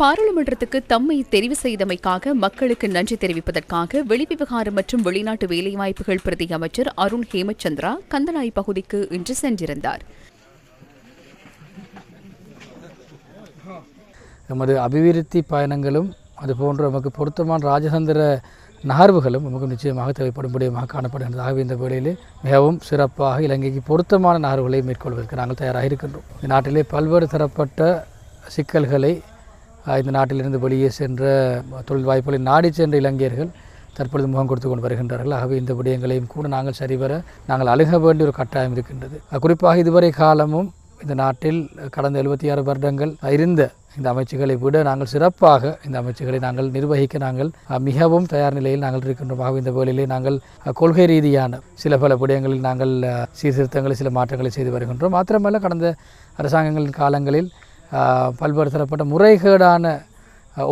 பாராளுமன்றத்துக்கு தம்மை தெரிவு செய்தமைக்காக மக்களுக்கு நன்றி தெரிவிப்பதற்காக வெளிவிவகாரம் மற்றும் வெளிநாட்டு வேலைவாய்ப்புகள் பிரதி அமைச்சர் அருண் ஹேமச்சந்திரா கந்தனாய் பகுதிக்கு இன்று சென்றிருந்தார். எமது அபிவிருத்தி பயணங்களும் அதுபோன்ற நமக்கு பொருத்தமான ராஜதந்திர நகர்வுகளும் நமக்கு நிச்சயமாக தேவைப்படும்படியாக காணப்படுகின்றதாகவே இந்த வேளையிலே மிகவும் சிறப்பாக இலங்கைக்கு பொருத்தமான நகர்வுகளை மேற்கொள்வதற்கு நாங்கள் தயாராக இருக்கின்றோம். இந்த நாட்டிலே பல்வேறு தரப்பட்ட சிக்கல்களை இந்த நாட்டிலிருந்து வெளியே சென்ற தொழில் வாய்ப்புகளை நாடி சென்ற இளைஞர்கள் தற்பொழுது முகம் கொடுத்து கொண்டு வருகின்றார்கள். ஆகவே இந்த விடயங்களையும் கூட நாங்கள் சரிவர நாங்கள் அழுக வேண்டிய ஒரு கட்டாயம் இருக்கின்றது. குறிப்பாக இதுவரை காலமும் இந்த நாட்டில் கடந்த எழுபத்தி ஆறு வருடங்கள் இருந்த இந்த அமைச்சுகளை விட நாங்கள் சிறப்பாக இந்த அமைச்சுகளை நாங்கள் நிர்வகிக்க நாங்கள் மிகவும் தயார் நிலையில் நாங்கள் இருக்கின்றோம். ஆகவே இந்த வேலையிலே நாங்கள் கொள்கை ரீதியான சில பல விடயங்களில் நாங்கள் சீர்திருத்தங்களை சில மாற்றங்களை செய்து வருகின்றோம். மாத்திரமல்ல கடந்த அரசாங்கங்களின் காலங்களில் பல்வேறு தரப்பட்ட முறைகேடான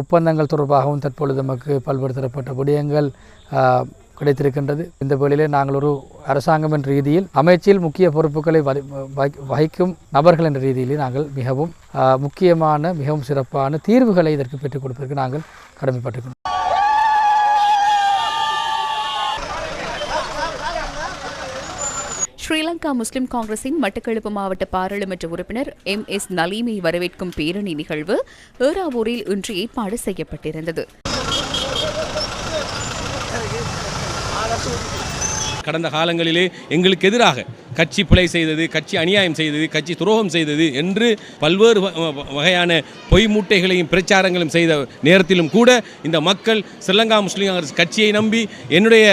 ஒப்பந்தங்கள் தொடர்பாகவும் தற்பொழுது நமக்கு பல்வேறு தரப்பட்ட விடயங்கள் கிடைத்திருக்கின்றது. இந்த வேளையிலே நாங்கள் ஒரு அரசாங்கம் என்ற ரீதியில் அமைச்சில் முக்கிய பொறுப்புகளை வகிக்கும் நபர்கள் என்ற ரீதியிலே நாங்கள் மிகவும் முக்கியமான மிகவும் சிறப்பான தீர்வுகளை இதற்கு பெற்றுக் கொடுப்பதற்கு நாங்கள் கடமைப்பட்டிருக்கிறோம். ஸ்ரீலங்கா முஸ்லிம் காங்கிரசின் மட்டக்களப்பு மாவட்ட பாராளுமன்ற உறுப்பினர் எம் எஸ் நலீமை வரவேற்கும் பேரணி நிகழ்வு ஏறாவூரில் இன்று ஏற்பாடு செய்யப்பட்டிருந்தது. கடந்த காலங்களிலே எங்களுக்கு எதிராக கட்சி பிழை செய்தது கட்சி அநியாயம் செய்தது கட்சி துரோகம் செய்தது என்று பல்வேறு வ- வ- வகையான பொய் மூட்டைகளையும் பிரச்சாரங்களும் செய்த நேரத்திலும் கூட இந்த மக்கள் ஸ்ரீலங்கா முஸ்லீம் காங்கிரஸ் கட்சியை நம்பி என்னுடைய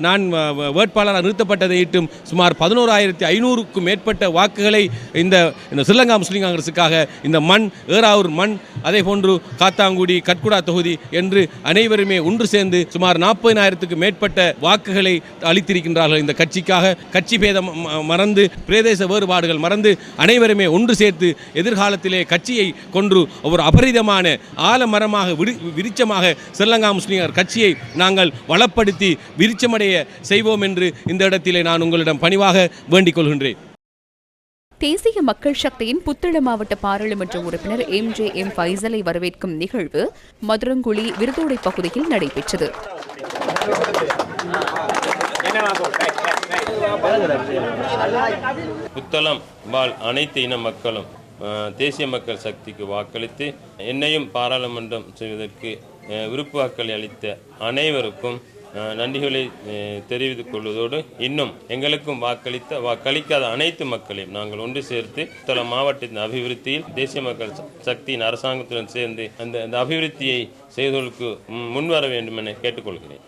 நான் வ- வேட்பாளராக நிறுத்தப்பட்டதை இட்டும் சுமார் பதினோராயிரத்தி ஐநூறுக்கும் மேற்பட்ட வாக்குகளை இந்த இந்த ஸ்ரீலங்கா முஸ்லீம் காங்கிரஸுக்காக இந்த மண் ஏறாவூர் மண் அதே போன்று காத்தாங்குடி கட்குடா தொகுதி என்று அனைவருமே ஒன்று சேர்ந்து சுமார் நாற்பதினாயிரத்துக்கு மேற்பட்ட வாக்குகளை அளித்திருக்கின்றார்கள் இந்த கட்சிக்காக. கட்சி பேதம் மறந்து பிரதேச வேறுபாடுகள் மறந்து அனைவருமே ஒன்று சேர்த்து எதிர்காலத்திலே கட்சியை கொன்று ஒரு அபரிதமான ஆலமரமாக விரி விரிச்சமாக ஸ்ரீலங்கா முஸ்லீம்கள் கட்சியை நாங்கள் வளப்படுத்தி விரிச்சமடைய செய்வோம் என்று இந்த இடத்திலே நான் உங்களிடம் பணிவாக வேண்டிக் கொள்கின்றேன். தேசிய மக்கள் சக்தியின் புத்தள மாவட்ட பாராளுமன்ற உறுப்பினர் எம் ஜே எம் ஃபைசலை வரவேற்கும் நிகழ்வு மதுரங்குழி விருதோடை பகுதியில் நடைபெற்றது. புத்தளம் வாழ் அனைத்து இன மக்களும் தேசிய மக்கள் சக்திக்கு வாக்களித்து என்னையும் பாராளுமன்றம் செய்வதற்கு விருப்பு வாக்களை அளித்த அனைவருக்கும் நன்றிகளை தெரிவித்துக் கொள்வதோடு இன்னும் எங்களுக்கும் வாக்களித்த வாக்களிக்காத அனைத்து மக்களையும் நாங்கள் ஒன்று சேர்த்து புத்தளம் மாவட்டத்தின் அபிவிருத்தியில் தேசிய மக்கள் சக்தியின் அரசாங்கத்துடன் சேர்ந்து அந்த அந்த அபிவிருத்தியை செய்வதற்கு முன்வர வேண்டும் என கேட்டுக்கொள்கிறேன்.